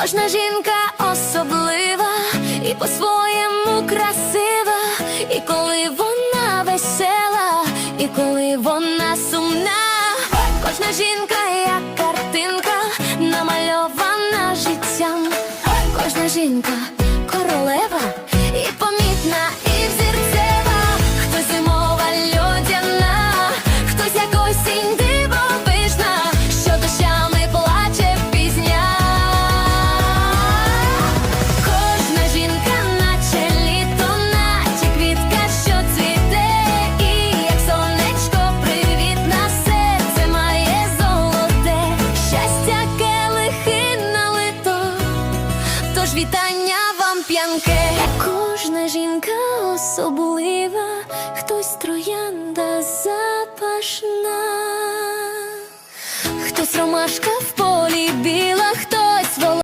Кожна жінка особлива і по-своєму красива, і коли вона весела, і коли вона сумна, кожна жінка як картинка, намальована життям, кожна жінка королева Тож вітання вам п'янке. Кожна жінка особлива, хтось троянда запашна, хтось ромашка в полі